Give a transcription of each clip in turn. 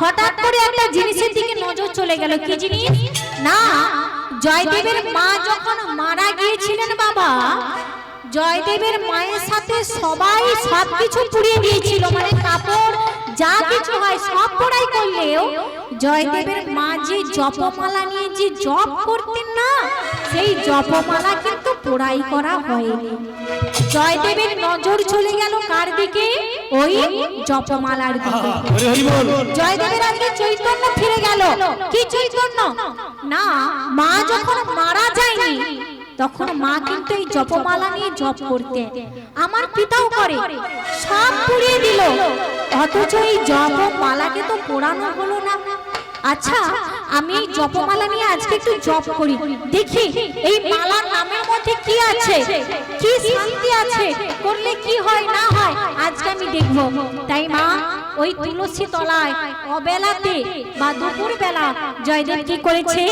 হঠাৎ করে একটা জিনিসের দিকে নজর চলে গেল। কি জিনিস? না, জয়দেবের মা যখন মারা গিয়েছিলেন বাবা, জয়দেবের মায়ের সাথে সবাই সব কিছু পুড়িয়ে দিয়েছিল। মানে কাপড়, যা কিছু হয় সব পোড়াই করলেও জয়দেবের মা যে জপমালা নিয়ে যে জপ করতেন না সেই জপমালা কিন্তু পোড়াই করা হয়নি। জয়দেবের নজর চলে গেল কার দিকে? ওই জপমালার দিকে। জয়দেবের আজকে চৈতন্য ফিরে গেল। কি চৈতন্য? না মা যখন মারা যায়নি তখন মা কিন্তু এই জপমালা নিয়ে জপ করতে। আমার পিতাও করে। সব পুড়িয়ে দিল। অথচ এই জপমালাকে তো পোড়ানো হলো না। আচ্ছা আমি এই জপমালা নিয়ে আজকে একটু জপ করি। দেখি এই মালার নামের মধ্যে কি আছে? কি শান্তি আছে? করলে কি হয় না হয়? আজকে আমি দেখব। তাই মা ওই তুলসী তলায় অবেলাতে বা দুপুর বেলা জয়দেব কি করেছে?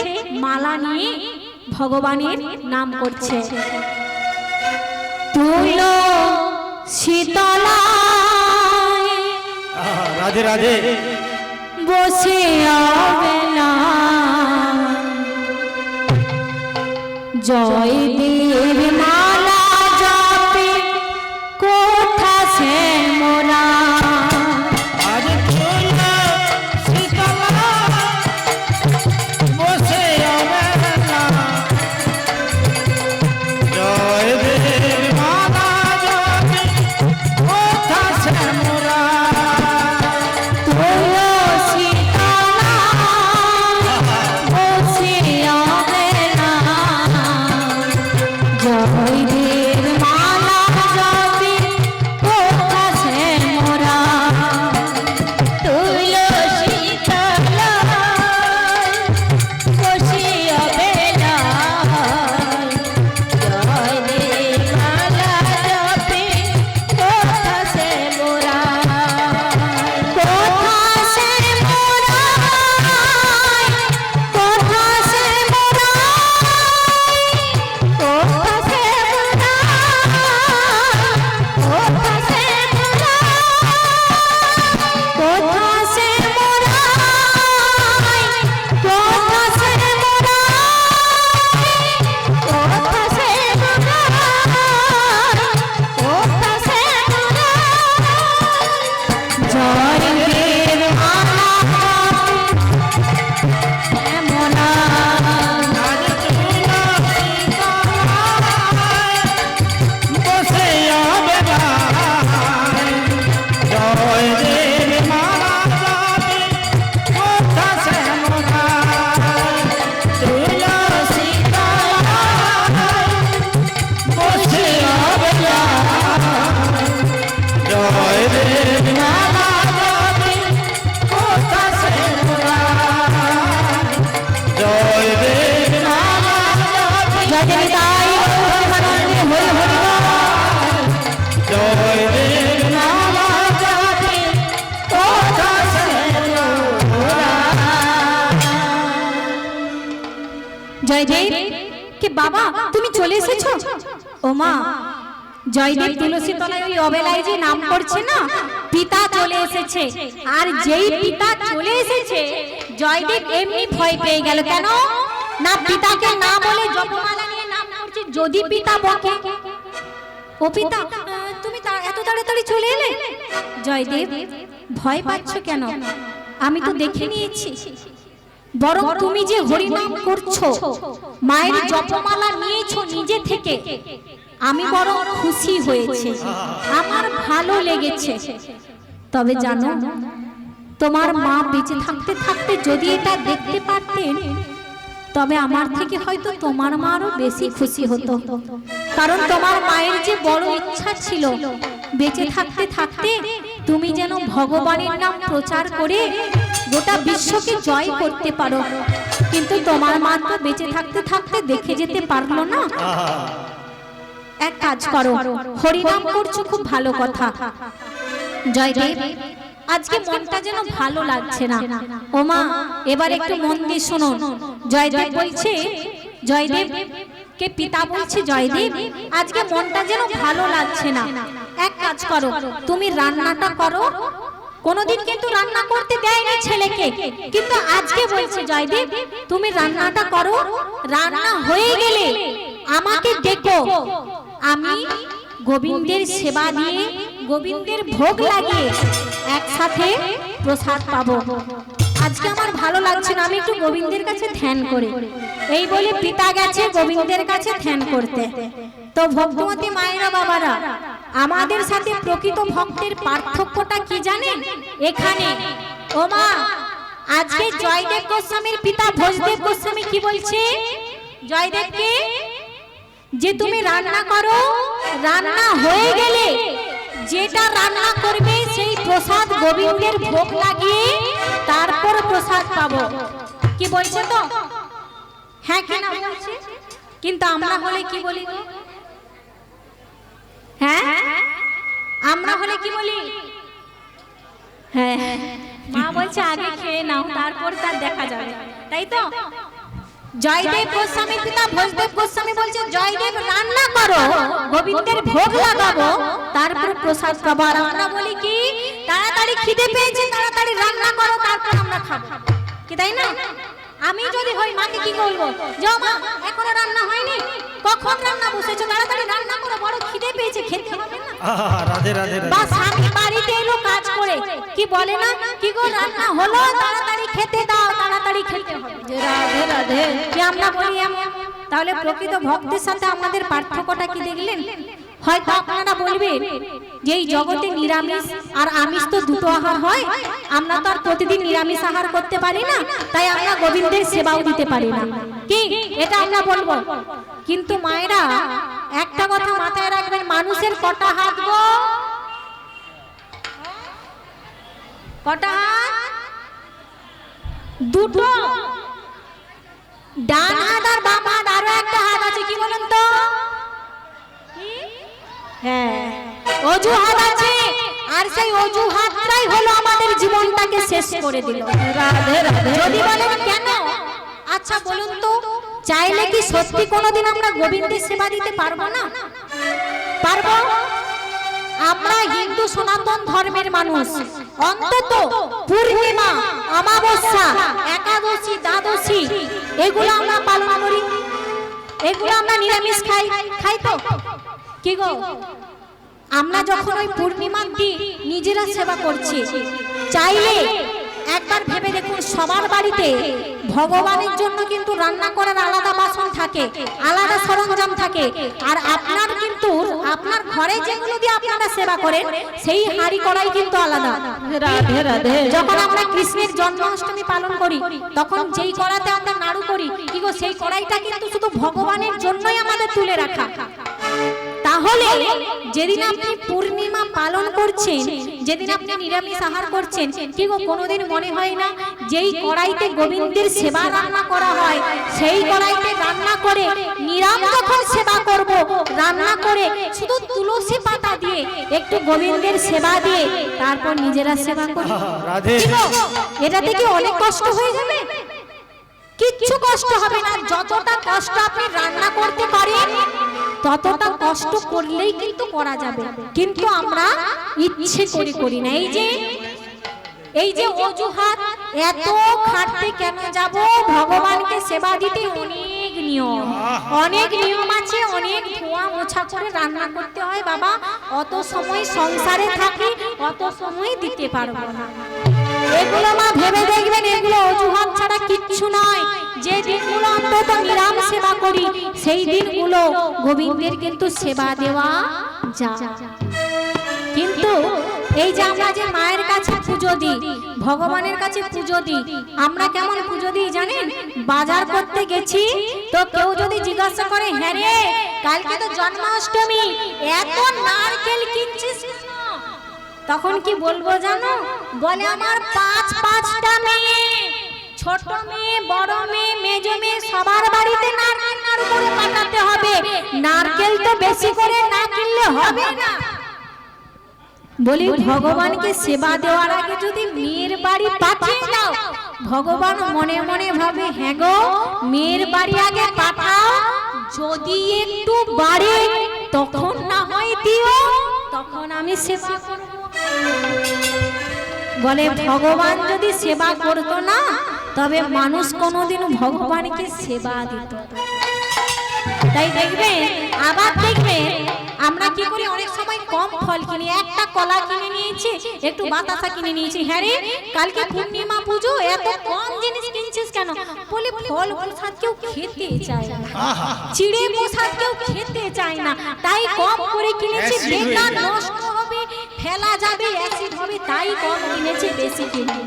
মালা নিয়ে ভগবানের নাম করছে। তুলো শীতলায় আহা, রাধে রাধে। বসে জয় দে জয়দেব কে বাবা তুমি চলে এসেছ? ও মা জয়দেব তুলসী তলায় ওই অবেলায় যে নাম করছে না পিতা চলে এসেছে। আর যেই পিতা চলে এসেছে জয়দেব এমনি ভয় পেয়ে গেল কেন? না পিতাকে না বলে জপমালা নিয়ে নাম করছে যদি পিতা বকে। ও পিতা তুমি এত তাড়াতাড়ি চলে এলে? জয়দেব ভয় পাচ্ছ কেন? আমি তো দেখে নিয়েছি। বরং তুমি যে হরিনাম করছ মায়ের জপমালা নিয়েছো নিজে থেকে আমি বড় খুশি হয়েছে। আমার ভালো লেগেছে। তবে জানো তোমার মা বেঁচে থাকতে থাকতে যদি এটা দেখতে পারতেন তবে আমার থেকে হয়তো তোমার মা আরও বেশি খুশি হতো। কারণ তোমার মায়ের যে বড় ইচ্ছা ছিল বেঁচে থাকতে থাকতে তুমি যেন ভগবানের নাম প্রচার করে গোটা বিশ্বকে জয় করতে পারো। কিন্তু তোমার মা তো বেঁচে থাকতে থাকতে দেখে যেতে পারল না। এক কাজ করো হরিনাম করছ খুব ভালো কথা। জয়দেব আজকে মনটা যেন ভালো লাগছে না। ওমা এবার একটু মন দিয়ে শুনুন জয়দেব বলছে জয়দেব কে পিতা বলছে জয়দেব আজকে মনটা যেন ভালো লাগছে না। এক কাজ করো, তুমি রান্নাটা করো। কোনোদিন কিন্তু রান্না করতে দেয়নি ছেলেকে, কিন্তু আজকে বলছে জয়দেব তুমি রান্নাটা করো। রান্না হয়ে গেলে আমাকে ডেকো। আমি গোবিন্দের সেবা দিয়ে গোবিন্দের ভোগ লাগিয়ে একসাথে প্রসাদ পাবো। আজকে আমার ভালো লাগছে না, আমি একটু গোবিন্দের কাছে ধ্যান করি। এই বলে পিতা গেছে গোবিন্দের কাছে ধ্যান করতে। তো ভক্তমতী মায়েরা বাবারা, আমাদের সাথে প্রকৃত ভক্তের পার্থক্যটা কি জানেন? এখানে। ও মা, আজকে জয়দেব গোস্বামীর পিতা ভোজদেব গোস্বামী কি বলছে? জয়দেবকে, যে তুমি রান্না করো, রান্না হয়ে গেলে, যেটা রান্না করবে সেই প্রসাদ গোবিন্দের ভোগ লাগিয়ে তারপর প্রসাদ পাবো। কি বলছে তো? হ্যাঁ কেন বলছে? কিন্তু আমরা হলে কি বলি? হ্যাঁ? আমরা হলে কি বলি? হ্যাঁ। মা বলছে, আগে খেয়ে নাও, তারপর তার দেখা যাবে। তাই তো? জয়দেব গোস্বামী, পিতা ভোজদেব গোস্বামী বলছে, জয়দেব রান্না করো, গোবিন্দের ভোগ লাগাবো, তারপর প্রসাদ খাব আর আমরা বলি কি? তাড়াতাড়ি খিদে পেয়েছে তাড়াতাড়ি রান্না করো তারপর আমরা খাব। কি তাই না? আমি যদি হই মাকে কি বলব? যাও মা এখনও রান্না হয়নি। কখন রান্না বসেছো? তাড়াতাড়ি রান্না করো বড় খিদে পেয়েছে খেতে হবে না? রাধে রাধে বা রাধে স্বামী বাড়িতে এলো কাজ করে। কি বলে না? কি গো রান্না হলো? তাড়াতাড়ি খেতে দাও তাড়াতাড়ি খেতে হবে। রাধে রাধে কি আমরা বলি তাহলে প্রকৃত ভক্তের সাথে আমাদের পার্থক্যটা কি দেখলেন? হয়তো আপনারা বলবেন যে এই জগতে নিরামিষ আর আমিষ তো দুটো আহার হয়। আমরা তো আর প্রতিদিন নিরামিষ আহার করতে পারি না, তাই আমরা গোবিন্দের সেবাও দিতে পারি না। কি? এটা আমরা বলব। কিন্তু মায়েরা, একটা কথা মাথায় রাখবেন, মানুষের কটা হাত গো? কটা হাত? দুটো। ডান হাত আর বাম হাত, আরও একটা হাত আছে, কি বলুন তো? হ্যাঁ। অজুহাত আছে। আর সেই অজুহাতটাই হলো আমাদের জীবনটাকে শেষ করে দিল। যদি বলেন কেন? আচ্ছা বলুন তো, চাইলে কি সত্যি কোনোদিন আমরা গোবিন্দের সেবা দিতে পারব না? পারব? আমরা হিন্দু সনাতন ধর্মের মানুষ। অন্তত পূর্ণিমা, অমাবস্যা, একাদশী, দ্বাদশী, এগুলো আমরা পালন করি। এগুলো আমরা নিরামিষ খাই। খাই তো? কি গো? আমরা যখন ওই পূর্ণিমার দিন নিজেরা সেবা করছি চাইলে একবার ভেবে দেখুন সবার বাড়িতে ভগবানের জন্য কিন্তু রান্না করার আলাদা বাসন থাকে আলাদা সরঞ্জাম থাকে। আর আপনার কিন্তু আপনার ঘরে যেগুলো দিয়ে আপনারা সেবা করেন সেই হাঁড়ি কড়াই কিন্তু আলাদা। যখন আমরা কৃষ্ণের জন্মাষ্টমী পালন করি তখন যেই কড়াতে আমরা নাড়ু করি কি গো সেই কড়াইটা কিন্তু শুধু ভগবানের জন্যই আমাদের তুলে রাখা। তাহলে যেদিন আপনি পূর্ণিমা পালন করছেন যেদিন আপনি নিরামিষ আহার করছেন কি গো কোনোদিন মনে হয় না যেই কড়াইতে গোবিন্দের সেবা রান্না করা হয় সেই কড়াইতে রান্না করে নিরাম যখন সেবা করব রান্না করে শুধু তুলসী পাতা দিয়ে একটু গোবিন্দের সেবা দিয়ে তারপর নিজেরা সেবা করি। আহা, রাধে। কি গো, এটাতে কি অনেক কষ্ট হয়ে যাবে? কিচ্ছু কষ্ট হবে না যতটা কষ্ট আপনি রান্না করতে পারেন ততটা কষ্ট করলেই কিন্তু করা যাবে। কিন্তু আমরা ইচ্ছে করে করি না। এই যে এই যে অজুহাত, এত খাটতে কেন যাব? ভগবানকে সেবা দিতে অনেক নিয়ম। অনেক নিয়ম আছে, অনেক ধোয়া মোছা করে রান্না করতে হয়। বাবা, অত সময় সংসারে থাকি, অত সময় দিতে পারব না। এগুলো মা ভেবে দেখবেন, এগুলো অজুহাত ছাড়া কিচ্ছু নয়। যে দিনগুলো অন্তত নিরাম সেবা করি, সেই দিনগুলো গোবিন্দের কিন্তু সেবা দেওয়া যায়। কিন্তু এই যে আমরা যে মায়ের কাছে পুজো দিই, ভগবানের কাছে পুজো দিই, আমরা কেমন পুজো দিই জানেন? বাজার করতে গেছি, তো কেউ যদি জিজ্ঞাসা করে হ্যাঁ রে, কালকে তো জন্মাষ্টমী, এত নারকেল কিনছিস? কেন?" তখন কি বলব জানো? বলে আমার পাঁচ পাঁচটা মেয়ে। ছোট মেয়ে বড় মেয়ে মেজ মেয়ে সবার বাড়িতে নারকেল করে পাঠাতে হবে। নারকেল তো বেশি করে না কিনলে হবে না। বলি ভগবানকে সেবা দেওয়ার আগে যদি মেয়ের বাড়ি পাঠিয়ে দাও ভগবান মনে মনে ভাবে হ্যাঁ গো মেয়ের বাড়ি আগে পাঠাও। যদি একটু বাড়ে তখন না হয় দিও। তখন আমি সেবা করব। বলে ভগবান যদি সেবা করতো না তবে মানুষ কোনোদিন ভগবানকে সেবা দিত তাই দেখবেন আবার দেখবেন আমরা কি করি? অনেক সময় কম ফল কিনি একটা কলা কিনে নিয়েছি একটু বাতাসা কিনে নিয়েছি। হ্যাঁ রে কালকে পূর্ণিমা পুজো এত কম জিনিস কিনছিস কেন? বলে ফল প্রসাদ কেউ খেতে চায় না চিড়ে প্রসাদ কেউ খেতে চায় না। তাই কম করে কিনেছি বেকার নষ্ট হবে ফেলা যাবে অ্যাসিড হবে তাই কম কিনেছি বেশি কিনে।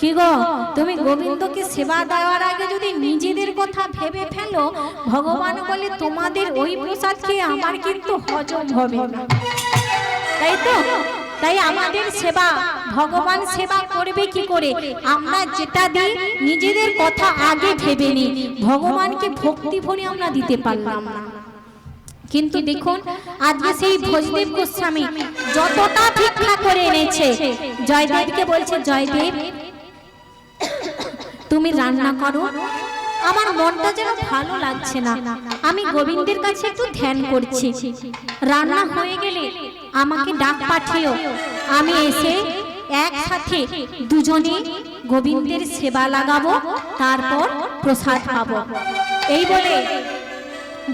কি গো তুমি গোবিন্দকে সেবা দেওয়ার আগে যদি নিজেদের কথা ভেবে ফেলো ভগবান বলে তোমাদের ওই প্রসাদ খেয়ে আমার কিন্তু হজম হবে না। তাই তো? তাই আমাদের সেবা ভগবান সেবা করবে কি করে? আমরা যেটা দিই নিজেদের কথা আগে ভেবে নিই। ভগবানকে ভক্তি ভরে আমরা দিতে পারলাম না। কিন্তু দেখুন আজকে সেই ভোজদেব গোস্বামী যতটা ভিক্ষা করে এনেছে। জয়দেবকে বলছে জয়দেব তুমি রান্না করো। আমার মনটা যেন ভালো লাগছে না। আমি গোবিন্দের কাছে একটু ধ্যান করছি। রান্না হয়ে গেলে আমাকে ডাক পাঠিও আমি এসে একসাথে দুজনে গোবিন্দের সেবা লাগাবো তারপর প্রসাদ পাবো। এই বলে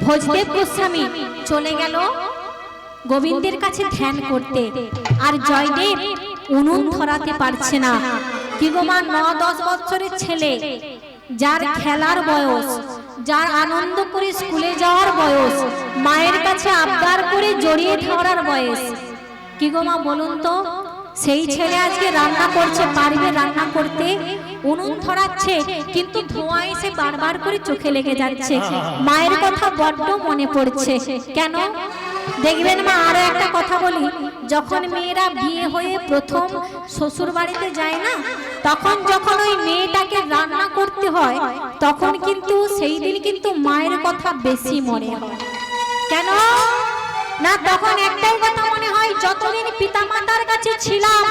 ভোজদেব গোস্বামী চলে গেল গোবিন্দের কাছে ধ্যান করতে। আর জয়দেব উনুন ধরাতে পারছে না। কি গো মা ন দশ বছরের ছেলে, যার খেলার বয়স, যার আনন্দ করে স্কুলে যাওয়ার বয়স, মায়ের কাছে আবদার করে জড়িয়ে ধরার বয়স। কি গো মা বলুন তো সেই ছেলে আজকে রান্না করছে, পারবে রান্না করতে। উনুন ধরাচ্ছে, কিন্তু ধোঁয়া এসে বারবার করে চোখে লেগে যাচ্ছে। মায়ের কথা বড্ড মনে পড়ছে। কেন? দেখবেন মা, আরও একটা কথা বলি। যখন মেয়েরা বিয়ে হয়ে প্রথম শ্বশুর বাড়িতে যায় না, তখন যখন ওই মেয়েটাকে রান্না করতে হয়, তখন কিন্তু সেই দিন কিন্তু মায়ের কথা বেশি মনে হয়। কেন? না, তখন একটাই ছিলাম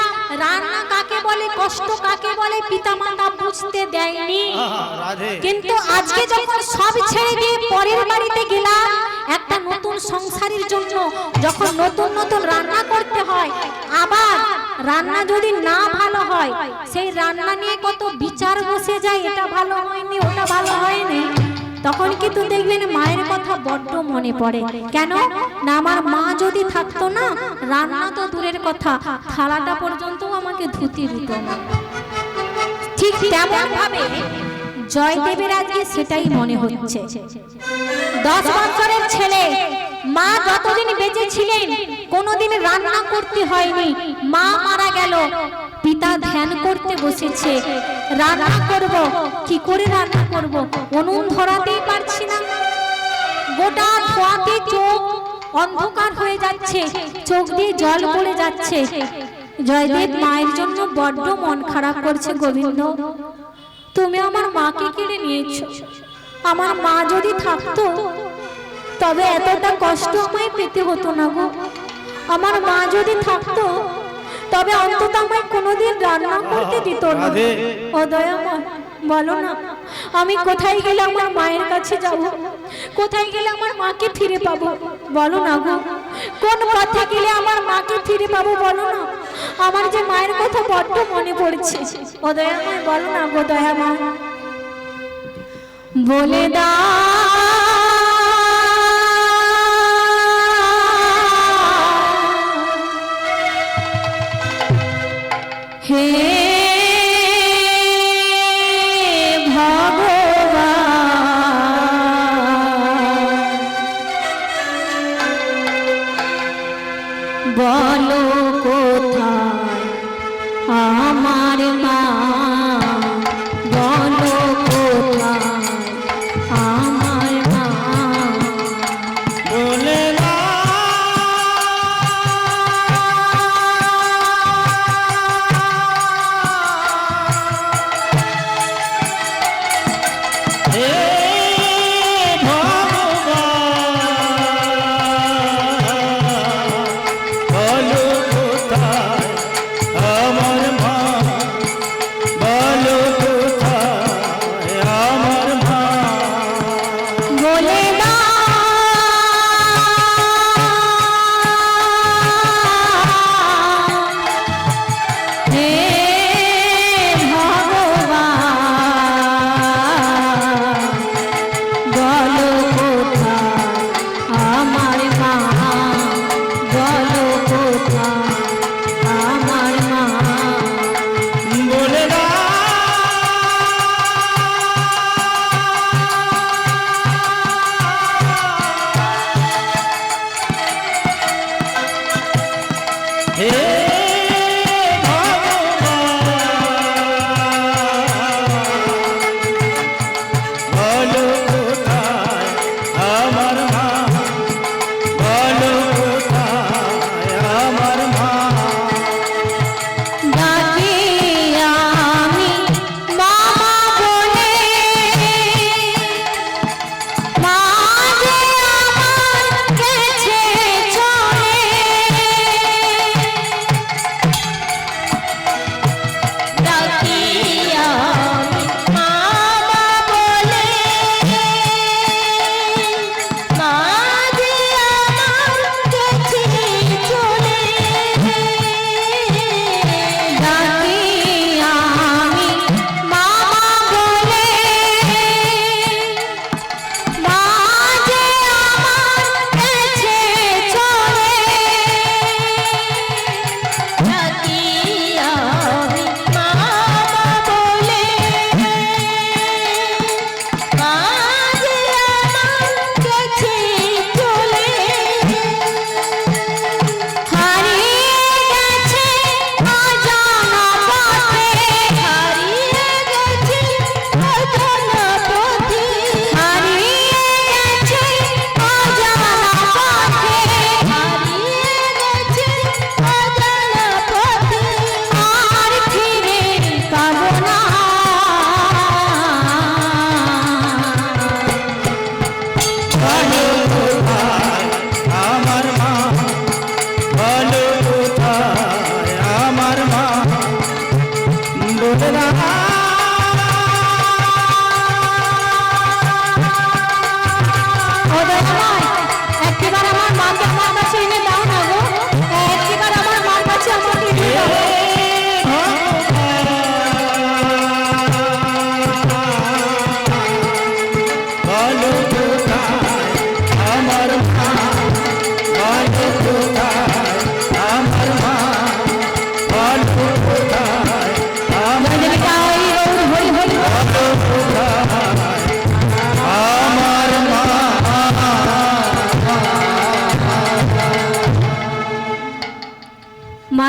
রান্না কাকে বলে কষ্ট কাকে বলে পিতামাতা বুঝতে দেয়নি। কিন্তু আজকে যখন সব ছেড়ে দিয়ে পরের বাড়িতে গেলাম একটা নতুন সংসারের জন্য যখন নতুন নতুন রান্না করতে হয় আবার রান্না যদি না ভালো হয় সেই রান্না নিয়ে কত বিচার বসে যায় এটা ভালো হয়নি ওটা ভালো হয়নি। তখন কিন্তু দেখবেন মায়ের কথা বড্ড মনে পড়ে। কেন? না, আমার মা যদি থাকতো না, রান্না তো দূরের কথা, থালাটা পর্যন্ত আমাকে ধুতি দিত না। ঠিক তেমন ভাবে জয়দেবের আজকে সেটাই মনে হচ্ছে। দশ বছরের ছেলে মা যতদিন বেঁচে ছিলেন, কোনোদিন রান্না করতে হয়নি। মা মারা গেল। পিতা ধ্যান করতে বসেছে। রান্না করব, কি করে রান্না করব? অনুন ধরাতেই পারছি না। গোটা ধোয়াতে চোখ অন্ধকার হয়ে যাচ্ছে। চোখ দিয়ে জল পড়ে যাচ্ছে। জয়দেব মায়ের জন্য বড্ড মন খারাপ করছে, গোবিন্দ। তুমি আমার মাকে কেড়ে নিয়েছ। আমার মা যদি থাকতো তবে এতটা কষ্ট আমায় পেতে হতো না গো। আমার মা যদি থাকতো তবে অন্তত আমায় কোনোদিন রান্না করতে দিত না। দয়াময় বলো না আমি কোথায় গেলে আমার মায়ের কাছে যাব? কোথায় গেলে আমার মাকে ফিরে পাবো? বলো না গো। কোন পথে গেলে আমার মাকে ফিরে পাবো বলো না? আমার যে মায়ের কথা বড্ড মনে পড়ছে। ও দয়াময় বলো না গো দয়াময়। বলে দা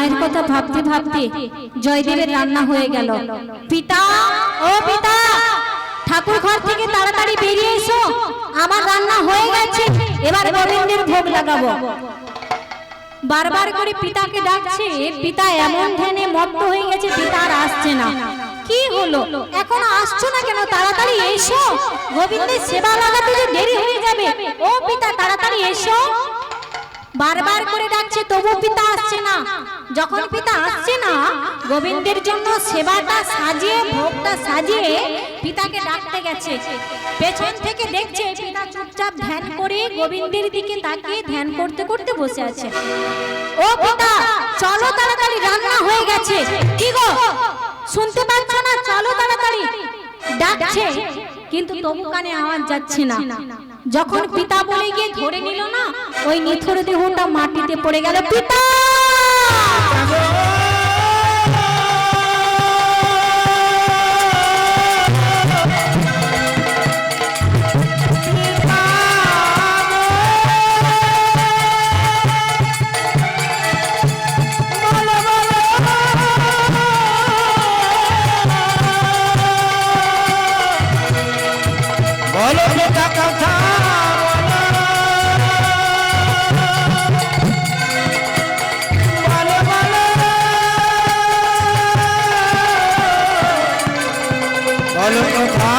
মায়ের কথা ভাবতে ভাবতে জয়দেবের রান্না হয়ে গেল। পিতা, ও পিতা ঠাকুর ঘর থেকে তাড়াতাড়ি বেরিয়ে এসো। আমার রান্না হয়ে গেছে, এবার গোবিন্দের ভোগ লাগাবো। বারবার করে পিতাকে ডাকছে পিতা এমন ধ্যানে মত্ত হয়ে গেছে, পিতা আর আসছে না। কি হলো? এখন আসছো না কেন? তাড়াতাড়ি এসো। গোবিন্দের সেবা লাগাতে যে দেরি হয়ে যাবে। ও পিতা, তাড়াতাড়ি এসো। বারবার করে ডাকছে তবু পিতা আসছে না। যখন পিতা আসছে না, গোবিন্দের জন্য সেবাটা সাজিয়ে, ভোগটা সাজিয়ে পিতাকে ডাকতে গেছে। পেছন থেকে দেখছে পিতা চুপচাপ ধ্যান করে গোবিন্দের দিকে তাকিয়ে ধ্যান করতে করতে বসে আছে। ও পিতা, চলো তাড়াতাড়ি, রান্না হয়ে গেছে। কি গো? শুনতে পাচ্ছ না? চলো তাড়াতাড়ি। ডাকছে, কিন্তু তবু কানে আওয়াজ যাচ্ছে না। যখন পিতা বলে গিয়ে ধরে নিল না ওই নিথর দেহটা মাটিতে পড়ে গেল পিতা! বলো কথা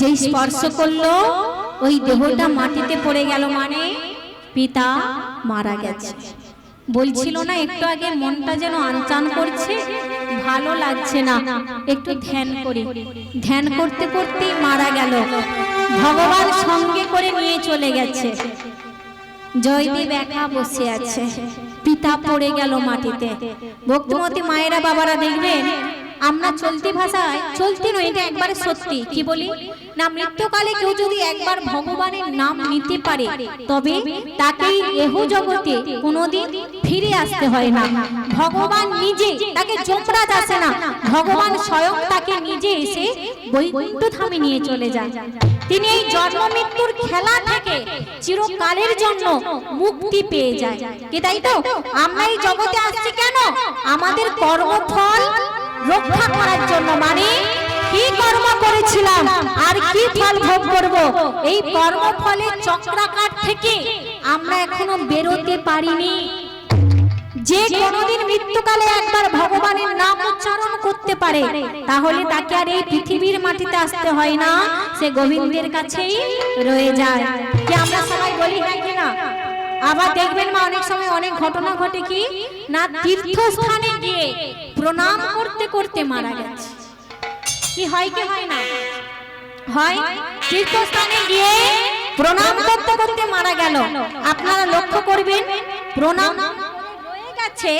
যেই স্পর্শ করল ওই দেহটা মাটিতে পড়ে গেল মানে? পিতা মারা গেছে। বলছিল না, একটু আগে মনটা যেন আনচান করছে, ভালো লাগছে না। একটু ধ্যান করি। ধ্যান করতে করতেই মারা গেল। ভগবান সঙ্গে করে নিয়ে চলে গেছে। জয়দেব একা বসে আছে। পিতা পড়ে গেল মাটিতে। ভক্তিমতী মায়েরা বাবারা দেখবেন আমরা চলতি ভাষায়, চলতি নয় এটা একবারে সত্যি, কি বলি? না, মৃত্যুকালে কেউ যদি একবার ভগবানের নাম নিতে পারে, তবে তাকে এহ জগতে কোনোদিন ফিরে আসতে হয় না। ভগবান নিজে তাকে যমরাজ আসে না, ভগবান স্বয়ং তাকে নিজে এসে বৈকুণ্ঠ ধামে নিয়ে চলে যান তিনি এই জন্ম মৃত্যুর খেলা থেকে চিরকালের জন্য মুক্তি পেয়ে যায়। কি তাই তো? আমরা এই জগতে আসছি কেন? আমাদের কর্মফল রক্ষা করার জন্য মানে কি কর্ম করেছিলাম? আর কি ফল ভোগ করব? এই কর্মফলের চক্রাকার থেকে আমরা এখনও বেরোতে পারিনি। যে কোনোদিন মৃত্যুকালে একবার ভগবানের নাম উচ্চারণ করতে পারে, তাহলে তাকে আর এই পৃথিবীর মাটিতে আসতে হয় না। সে গোবিন্দের কাছেই রয়ে যায়। কি আমরা সবাই বলি হ্যাঁ কি না? আবার দেখবেন মা, অনেক সময় অনেক ঘটনা ঘটে কি? না, তীর্থস্থানে গিয়ে প্রণাম করতে করতে মারা গেছে। কি হয় কি হয় না? হয়, তীর্থস্থানে গিয়ে প্রণাম করতে করতে মারা গেল। আপনারা লক্ষ্য করবেন, প্রণাম রয়ে গেছে,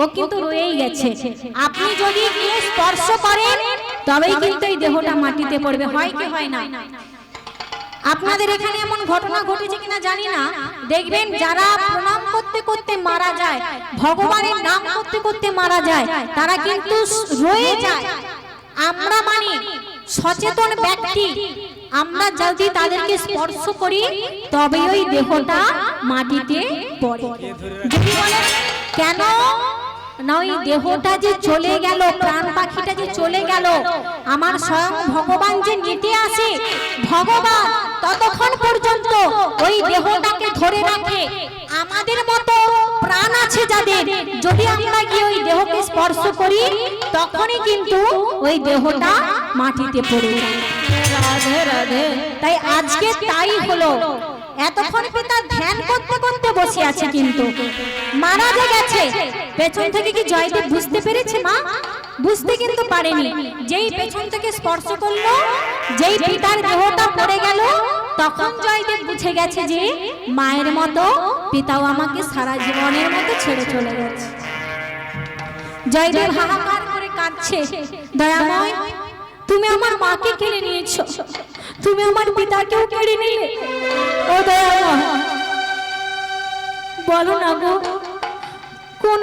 ও কিন্তু রয়েই গেছে। আপনি যদি গিয়ে স্পর্শ করেন, তবেই কিন্তু এই দেহটা মাটিতে পড়বে। হয়, কি হয় না? আপনাদের এখানে এমন ঘটনা ঘটেছে কিনা জানি না। দেখবেন যারা প্রণাম করতে করতে মারা যায়, ভগবানের নাম করতে করতে মারা যায়, তারা কিন্তু রয়ে যায়। আমরা মানি সচেতন ব্যক্তি। আমরা যদি তাদেরকে স্পর্শ করি তবে ওই দেহটা মাটিতে পড়ে। যদি বলেন, কেন ওই দেহটা যে চলে গেল প্রাণ পাখিটা যে চলে গেল আমার স্বয়ং ভগবান যে নিতে আসে ভগবান ততক্ষণ পর্যন্ত ওই দেহটাকে ধরে রাখে। আমাদের মতো প্রাণ আছে যাদের। যদি আমরা গিয়ে ওই দেহকে স্পর্শ করি তখনই কিন্তু ওই দেহটা মাটিতে পড়ে যায়। তাই আজকে তাই হলো। এতক্ষণ পিতা ধ্যান করতে করতে বসে আছে কিন্তু। মারা যে গেছে, পেছন থেকে কি জয়দেব বুঝতে পেরেছে মা? বুঝতে কিন্তু পারেনি। যেই পেছন থেকে স্পর্শ করল, যেই পিতার দেহটা পড়ে গেল, তখন জয়দেব বুঝে গেছে যে মায়ের মতো পিতাও আমাকে সারা জীবনের মতো ছেড়ে চলে গেছে। জয়দেব হাহাকার করে কাঁদছে। দয়াময়, তুমি আমার মাকে কেড়ে নিয়েছো। তুমি আমার পিতাকেও কেড়ে নিলে? ও দয়া বলো না গো কোন